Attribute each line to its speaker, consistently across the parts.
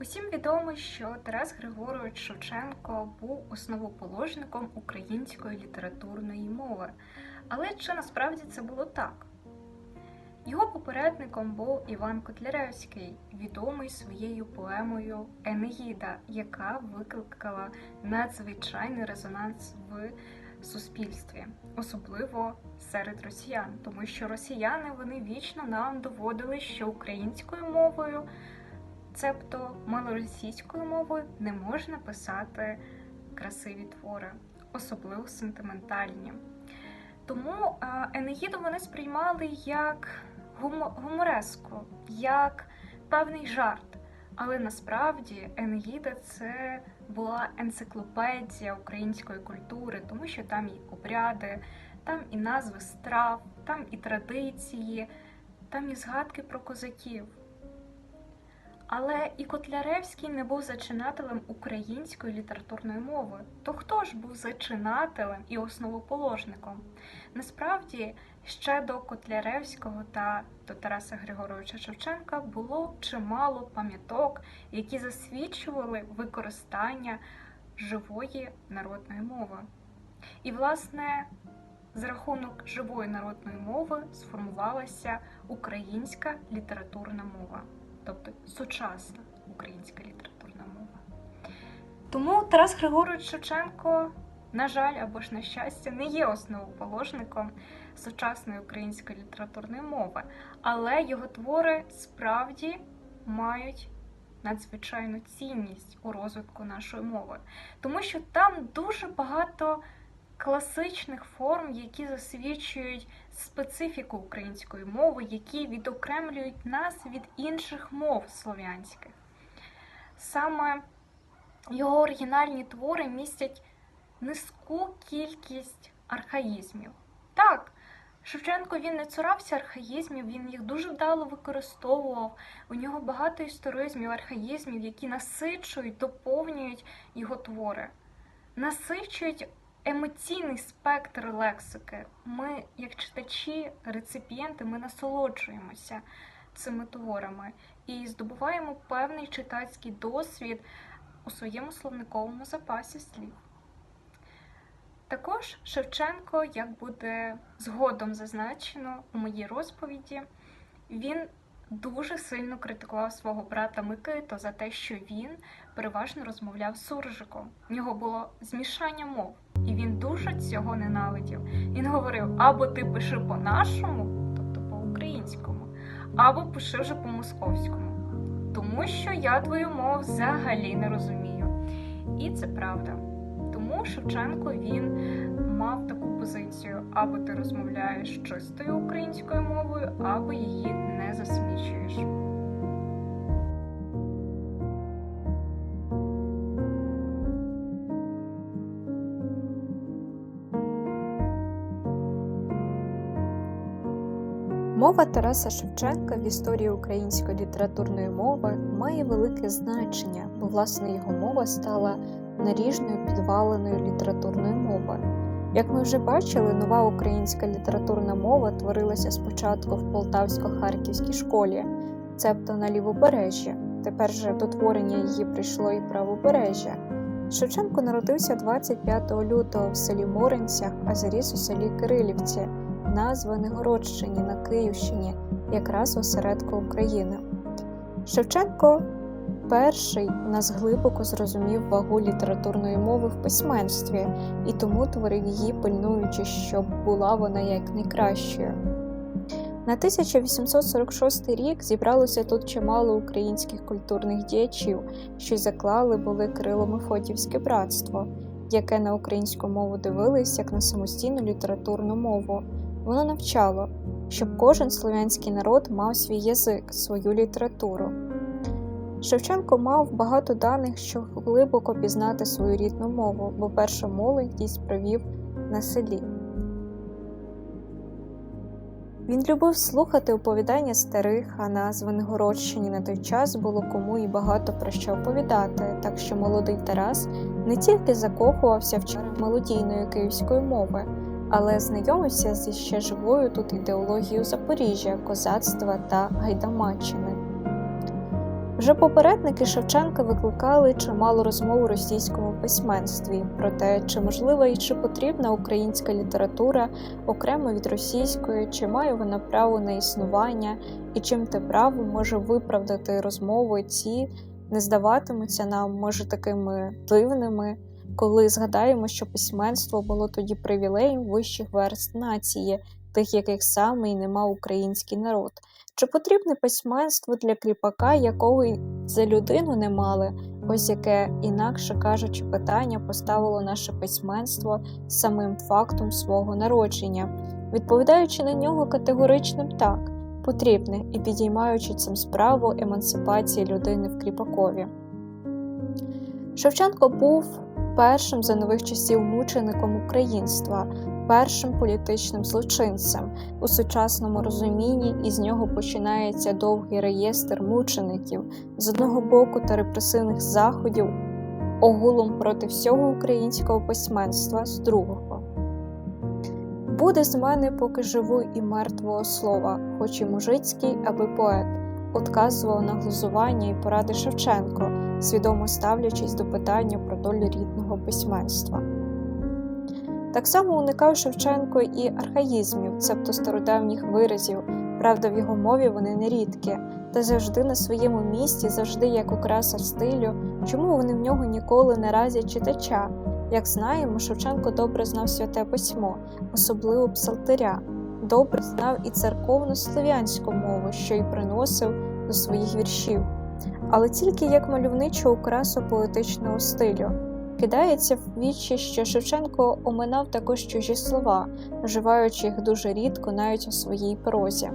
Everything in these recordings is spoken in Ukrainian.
Speaker 1: Усім відомо, що Тарас Григорович Шевченко був основоположником української літературної мови. Але чи насправді це було так? Його попередником був Іван Котляревський, відомий своєю поемою Енеїда, яка викликала надзвичайний резонанс в суспільстві, особливо серед росіян, тому що росіяни вони вічно нам доводили, що українською мовою, цебто малоросійською мовою, не можна писати красиві твори, особливо сентиментальні. Тому е, Енеїду вони сприймали як гумореску, як певний жарт. Але насправді Енеїда це була енциклопедія української культури, тому що там і обряди, там і назви страв, там і традиції, там і згадки про козаків. Але і Котляревський не був зачинателем української літературної мови. То хто ж був зачинателем і основоположником? Насправді, ще до Котляревського та до Тараса Григоровича Шевченка було чимало пам'яток, які засвідчували використання живої народної мови. І, власне, за рахунок живої народної мови сформувалася українська літературна мова, тобто сучасна українська літературна мова. Тому Тарас Григорович Шевченко, на жаль, або ж на щастя, не є основоположником сучасної української літературної мови, але його твори справді мають надзвичайну цінність у розвитку нашої мови, тому що там дуже багато класичних форм, які засвідчують специфіку української мови, які відокремлюють нас від інших мов слов'янських. Саме його оригінальні твори містять низьку кількість архаїзмів. Так, Шевченко він не цурався архаїзмів, він їх дуже вдало використовував. У нього багато історизмів, архаїзмів, які насичують, доповнюють його твори, насичують емоційний спектр лексики. Ми, як читачі, реципієнти, ми насолоджуємося цими творами і здобуваємо певний читацький досвід у своєму словниковому запасі слів. Також Шевченко, як буде згодом зазначено у моїй розповіді, він дуже сильно критикував свого брата Микиту за те, що він переважно розмовляв суржиком. У нього було змішання мов, і він дуже цього ненавидів. Він говорив: або ти пиши по-нашому, тобто по-українському, або пиши вже по-московському, тому що я твою мову взагалі не розумію. І це правда. Тому Шевченко він мав таку позицію: або ти розмовляєш чистою українською мовою, або її не засмічуєш.
Speaker 2: Мова Тараса Шевченка в історії української літературної мови має велике значення, бо власне його мова стала наріжною підваленою літературної мови. Як ми вже бачили, нова українська літературна мова творилася спочатку в Полтавсько-Харківській школі, цебто на лівобережжі. Тепер же до творення її прийшло і правобережжя. Шевченко народився 25 лютого в селі Моринцях, а заріс у селі Кирилівці на Звенигородщині на Київщині, якраз осередку України. Шевченко перший нас глибоко зрозумів вагу літературної мови в письменстві і тому творив її, пильнуючи, щоб була вона як найкращою. На 1846 рік зібралося тут чимало українських культурних діячів, що й заклали були Кирило Мефодівське братство, яке на українську мову дивились як на самостійну літературну мову. Воно навчало, щоб кожен слов'янський народ мав свій язик, свою літературу. Шевченко мав багато даних, щоб глибоко пізнати свою рідну мову, бо першу молодість провів на селі. Він любив слухати оповідання старих, а на Звенигородщині на той час було кому і багато про що оповідати, так що молодий Тарас не тільки закохувався в чар мелодійної київської мови, але знайомився зі ще живою тут ідеологією Запоріжжя, козацтва та гайдамаччини. Вже попередники Шевченка викликали чимало розмов у російському письменстві про те, чи можлива і чи потрібна українська література окремо від російської, чи має вона право на існування, і чим те право може виправдати розмови ці не здаватимуться нам, може, такими дивними, коли згадаємо, що письменство було тоді привілеєм вищих верст нації, тих, яких саме й нема український народ. Чи потрібне письменство для кріпака, якого й за людину не мали? Ось яке, інакше кажучи, питання поставило наше письменство самим фактом свого народження, відповідаючи на нього категоричним так, потрібне і підіймаючи цим справу емансипації людини в кріпакові. Шевченко був першим за нових часів мучеником українства, першим політичним злочинцем. У сучасному розумінні із нього починається довгий реєстр мучеників з одного боку та репресивних заходів огулом проти всього українського письменства з другого. Буде з мене, поки живу і мертвого слова, хоч і мужицький, аби поет, отказував на глузування і поради Шевченко, свідомо ставлячись до питання про долю рідного письменства. Так само уникав Шевченко і архаїзмів, цебто стародавніх виразів, правда, в його мові вони нерідкі, та завжди на своєму місці, завжди як окраса стилю, чому вони в нього ніколи не разять читача. Як знаємо, Шевченко добре знав святе письмо, особливо псалтиря, добре знав і церковну слов'янську мову, що й приносив до своїх віршів, але тільки як мальовничу окрасу поетичного стилю. Кидається в вічі, що Шевченко оминав також чужі слова, вживаючи їх дуже рідко навіть у своїй прозі.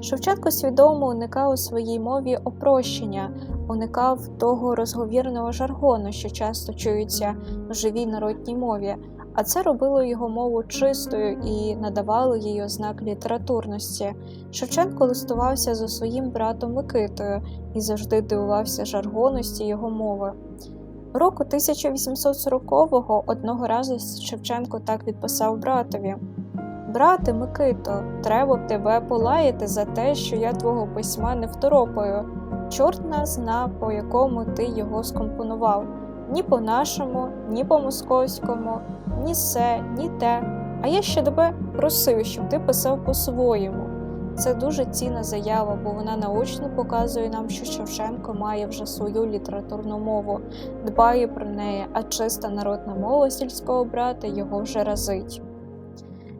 Speaker 2: Шевченко свідомо уникав у своїй мові опрощення, уникав того розговірного жаргону, що часто чується в живій народній мові, а це робило його мову чистою і надавало їй ознак літературності. Шевченко листувався зі своїм братом Микитою і завжди дивувався жаргонності його мови. Року 1840-го одного разу Шевченко так відписав братові. Брате Микито, треба б тебе полаяти за те, що я твого письма не второпаю. Чорт нас зна, по якому ти його скомпонував. Ні по нашому, ні по московському, ні се, ні те. А я ще тебе просив, щоб ти писав по-своєму. Це дуже цінна заява, бо вона наочно показує нам, що Шевченко має вже свою літературну мову, дбає про неї, а чиста народна мова сільського брата його вже разить.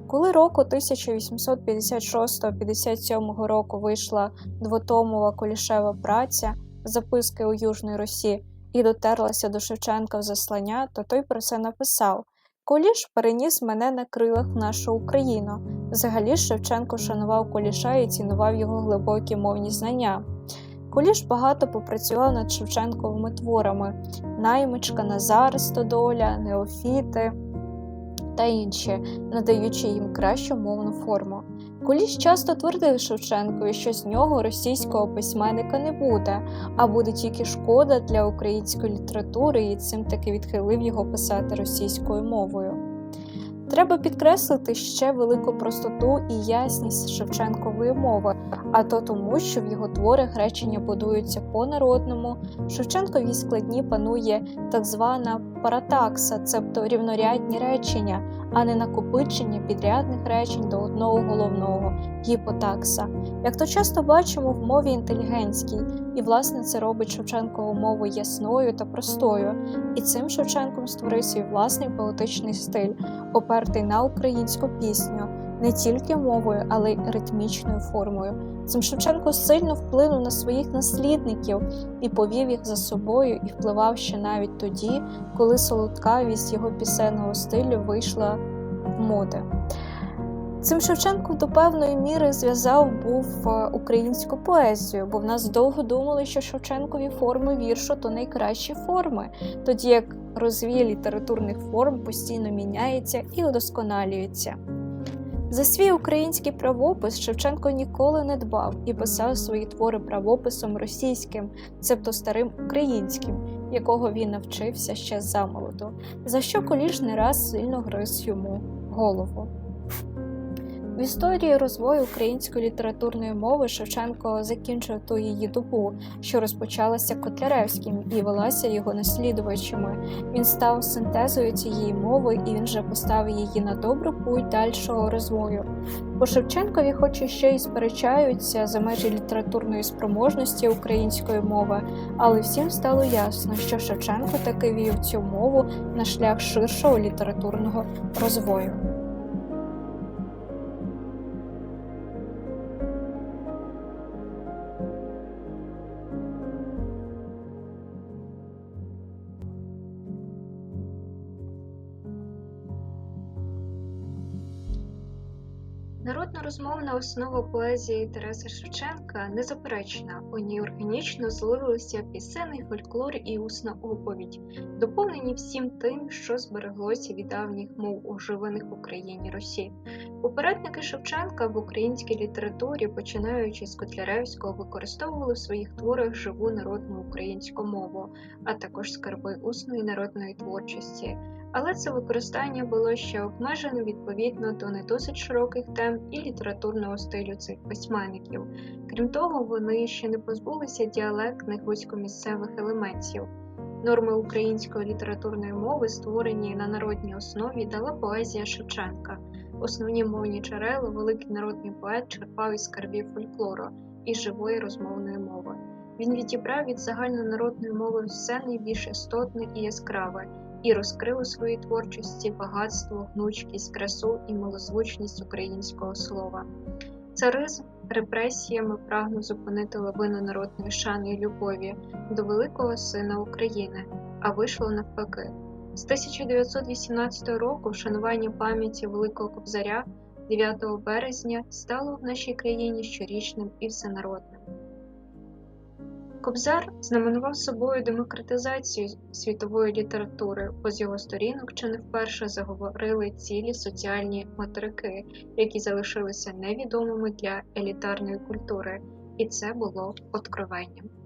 Speaker 2: Коли року 1856-57 року вийшла двотомова Кулішева праця записки у Южній Русі і дотерлася до Шевченка в заслання, то той про це написав. Куліш переніс мене на крилах в нашу Україну. Взагалі Шевченко шанував Куліша і цінував його глибокі мовні знання. Куліш багато попрацював над Шевченковими творами наймичка, Назар, Стодоля, Неофіти та інші, надаючи їм кращу мовну форму. Куліш часто твердив Шевченкові, що з нього російського письменника не буде, а буде тільки шкода для української літератури, і цим таки відхилив його писати російською мовою. Треба підкреслити ще велику простоту і ясність Шевченкової мови, а то тому, що в його творах речення будуються по-народному, в Шевченковій складні панує так звана паратакса, цебто рівнорядні речення, а не накопичення підрядних речень до одного головного гіпотакса. Як то часто бачимо в мові інтелігентській, і власне це робить Шевченкову мову ясною та простою, і цим Шевченком створив свій власний поетичний стиль, опертий на українську пісню, не тільки мовою, але й ритмічною формою. Цим Шевченко сильно вплинув на своїх наслідників і повів їх за собою, і впливав ще навіть тоді, коли солодкавість його пісенного стилю вийшла в моди. Цим Шевченко до певної міри зв'язав був е, українську поезію, бо в нас довго думали, що Шевченкові форми віршу то найкращі форми, тоді як розвій літературних форм постійно міняється і удосконалюється. За свій український правопис Шевченко ніколи не дбав і писав свої твори правописом російським, цебто старим українським, якого він навчився ще замолоду, за що коліж не раз сильно гриз йому голову. В історії розвою української літературної мови Шевченко закінчив ту її добу, що розпочалася Котляревським і велася його наслідувачами. Він став синтезою цієї мови і він же поставив її на добру путь дальшого розвою. У Шевченкові, хоч і ще й сперечаються за межі літературної спроможності української мови, але всім стало ясно, що Шевченко таки вів цю мову на шлях ширшого літературного розвою.
Speaker 1: Розмовна основа поезії Тараса Шевченка незаперечна. У ній органічно зливалися пісенний фольклор і усна оповідь, доповнені всім тим, що збереглося від давніх мов оживаних в Україні Росі. Попередники Шевченка в українській літературі, починаючи з Котляревського, використовували в своїх творах живу народну українську мову, а також скарби усної народної творчості але це використання було ще обмежено відповідно до не досить широких тем і літературного стилю цих письменників. Крім того, вони ще не позбулися діалектних вузькомісцевих елементів. Норми української літературної мови, створені на народній основі, дала поезія Шевченка. Основні мовні джерела великий народний поет черпав із скарбів фольклору і живої розмовної мови. Він відібрав від загальнонародної мови все найбільш істотне і яскраве, і розкрив у своїй творчості багатство, гнучкість, красу і малозвучність українського слова. Царизм репресіями прагнув зупинити лавину народної шани і любові до великого сина України, а вийшло навпаки. З 1918 року вшанування пам'яті Великого Кобзаря 9 березня стало в нашій країні щорічним і всенародним. Кобзар знаменував собою демократизацію світової літератури, бо з його сторінок чи не вперше заговорили цілі соціальні материки, які залишилися невідомими для елітарної культури, і це було откровенням.